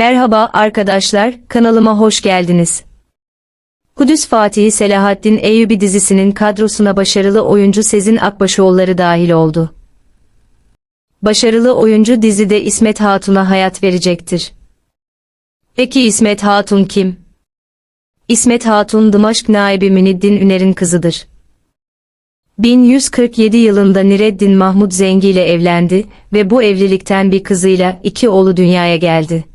Merhaba arkadaşlar, kanalıma hoş geldiniz. Kudüs Fatihi Selahaddin Eyyubi dizisinin kadrosuna başarılı oyuncu Sezin Akbaşoğulları dahil oldu. Başarılı oyuncu dizide İsmet Hatun'a hayat verecektir. Peki İsmet Hatun kim? İsmet Hatun Dımaşk naibi Müniddin Üner'in kızıdır. 1147 yılında Nireddin Mahmud Zengi ile evlendi ve bu evlilikten bir kızıyla iki oğlu dünyaya geldi.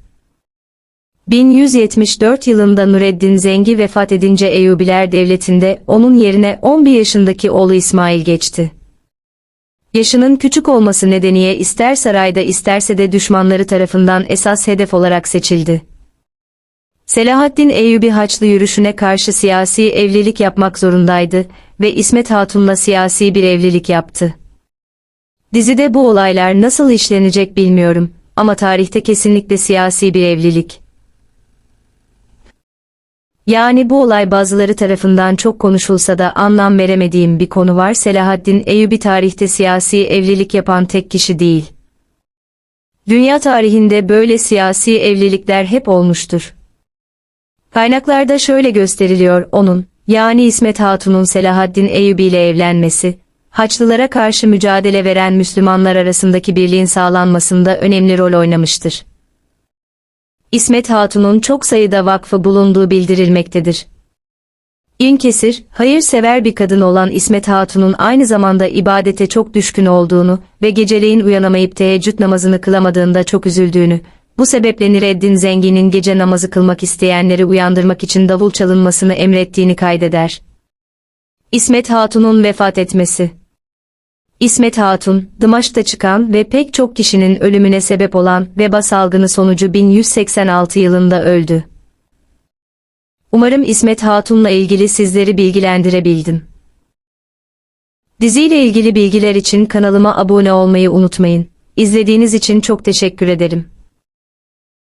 1174 yılında Nureddin Zengi vefat edince Eyyubiler Devleti'nde onun yerine 11 yaşındaki oğlu İsmail geçti. Yaşının küçük olması nedeniyle ister sarayda isterse de düşmanları tarafından esas hedef olarak seçildi. Selahaddin Eyyubi Haçlı yürüyüşüne karşı siyasi evlilik yapmak zorundaydı ve İsmet Hatun'la siyasi bir evlilik yaptı. Dizide bu olaylar nasıl işlenecek bilmiyorum ama tarihte kesinlikle siyasi bir evlilik. Yani bu olay bazıları tarafından çok konuşulsa da anlam veremediğim bir konu var. Selahaddin Eyyubi tarihte siyasi evlilik yapan tek kişi değil. Dünya tarihinde böyle siyasi evlilikler hep olmuştur. Kaynaklarda şöyle gösteriliyor onun, yani İsmet Hatun'un Selahaddin Eyyubi ile evlenmesi, Haçlılara karşı mücadele veren Müslümanlar arasındaki birliğin sağlanmasında önemli rol oynamıştır. İsmet Hatun'un çok sayıda vakfı bulunduğu bildirilmektedir. İnkesir, hayırsever bir kadın olan İsmet Hatun'un aynı zamanda ibadete çok düşkün olduğunu ve geceleyin uyanamayıp teheccüd namazını kılamadığında çok üzüldüğünü, bu sebeple Nireddin Zengin'in gece namazı kılmak isteyenleri uyandırmak için davul çalınmasını emrettiğini kaydeder. İsmet Hatun'un vefat etmesi İsmet Hatun, Dımaş'ta çıkan ve pek çok kişinin ölümüne sebep olan veba salgını sonucu 1186 yılında öldü. Umarım İsmet Hatun'la ilgili sizleri bilgilendirebildim. Diziyle ilgili bilgiler için kanalıma abone olmayı unutmayın. İzlediğiniz için çok teşekkür ederim.